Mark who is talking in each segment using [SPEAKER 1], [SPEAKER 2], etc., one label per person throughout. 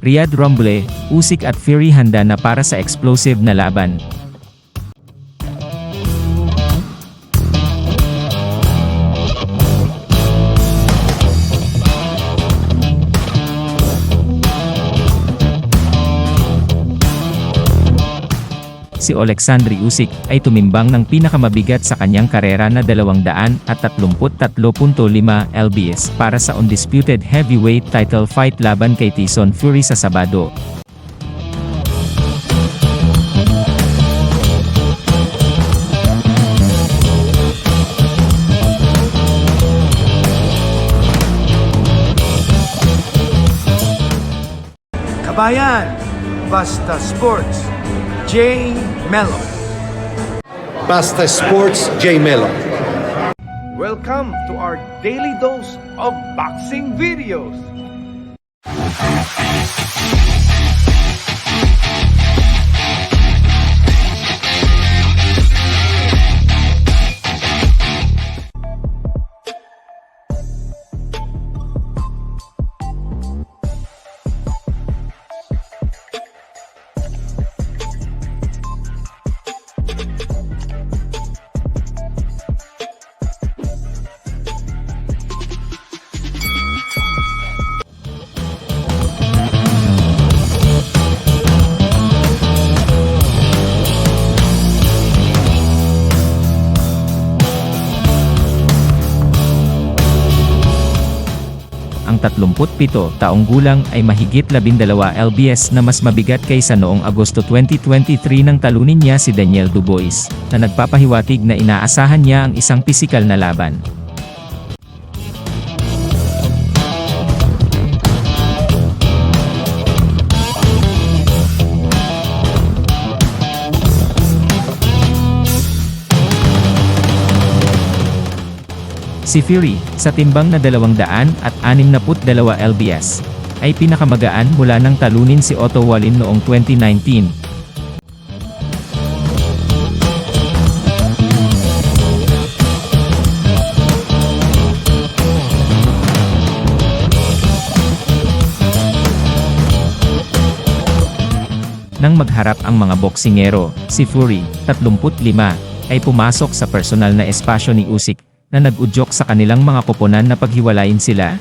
[SPEAKER 1] Riyad Rumble, Usyk at Fury handa na para sa explosive na laban. Si Oleksandr Usyk ay tumimbang ng pinakamabigat sa kanyang karera na 233.5 lbs para sa undisputed heavyweight title fight laban kay Tyson Fury sa Sabado.
[SPEAKER 2] Kabayan, Basta Sports, J. Mello.
[SPEAKER 3] Basta Sports J Melo.
[SPEAKER 2] Welcome to our daily dose of boxing videos.
[SPEAKER 1] 37 taong gulang ay mahigit 12 lbs na mas mabigat kaysa noong Agosto 2023 nang talunin niya si Daniel Dubois, na nagpapahiwatig na inaasahan niya ang isang pisikal na laban. Si Fury, sa timbang na 200 at 62 lbs, ay pinakamagaan mula nang talunin si Otto Wallin noong 2019. Nang magharap ang mga boksingero, si Fury, 35, ay pumasok sa personal na espasyo ni Usyk, na nag-udyok sa kanilang mga koponan na paghiwalayin sila?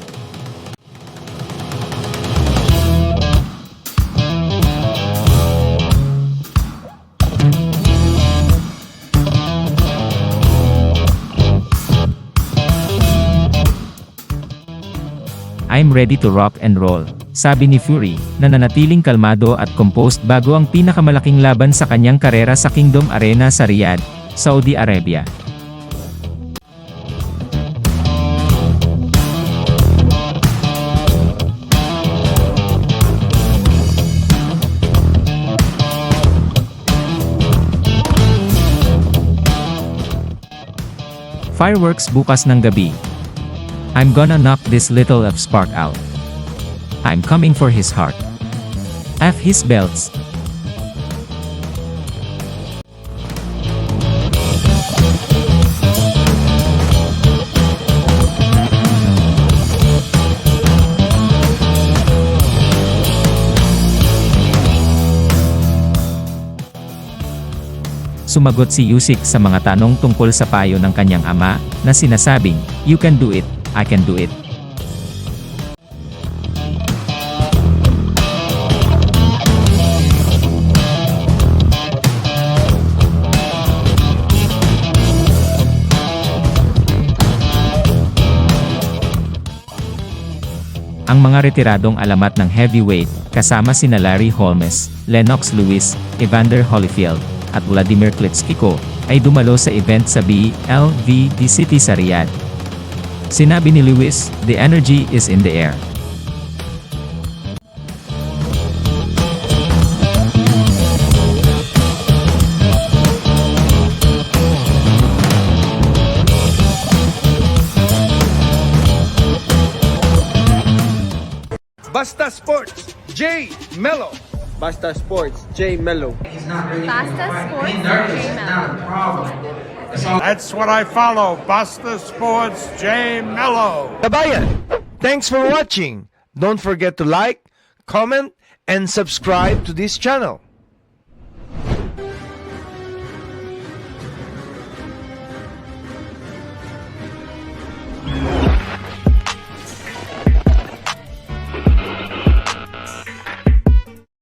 [SPEAKER 1] I'm ready to rock and roll, sabi ni Fury, na nanatiling kalmado at composed bago ang pinakamalaking laban sa kanyang karera sa Kingdom Arena sa Riyadh, Saudi Arabia. Fireworks bukas ng gabi. I'm gonna knock this little of spark out. I'm coming for his heart. F his belts. Sumagot si Usyk sa mga tanong tungkol sa payo ng kanyang ama, na sinasabing, You can do it, I can do it. Ang mga retiradong alamat ng heavyweight, kasama sina Larry Holmes, Lennox Lewis, Evander Holyfield, at Vladimir Klitschko, ay dumalo sa event sa BLVD City sa Riyadh. Sinabi ni Lewis, the energy is in the air.
[SPEAKER 2] Basta Sports, J. Mello.
[SPEAKER 4] Basta Sports, J Mello.
[SPEAKER 5] Basta Sports J-Mello.
[SPEAKER 6] That's what I follow. Basta Sports J Mello.
[SPEAKER 2] Kabayan, thanks for watching. Don't forget to like, comment, and subscribe to this channel.